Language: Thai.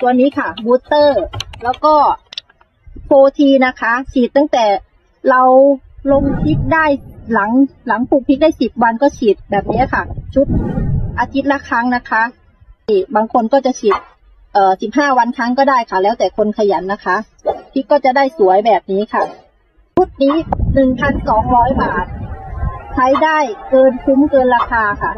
ตัวนี้ค่ะบูสเตอร์ แล้วก็โฟทีนะคะฉีดตั้งแต่เราลงพริกได้หลังหลังปลูกพริกได้สิบวันก็ฉีดแบบนี้ค่ะ ชุดอาทิตย์ละครั้งนะคะบางคนก็จะฉีดเอ่อสิบห้าวันครั้งก็ได้ค่ะ แล้วแต่คนขยันนะคะพริกก็จะได้สวยแบบนี้ค่ะชุดนี้หนึ่งพันสองร้อยบาท ใช้ได้เกินคุ้มเกินราคาค่ะ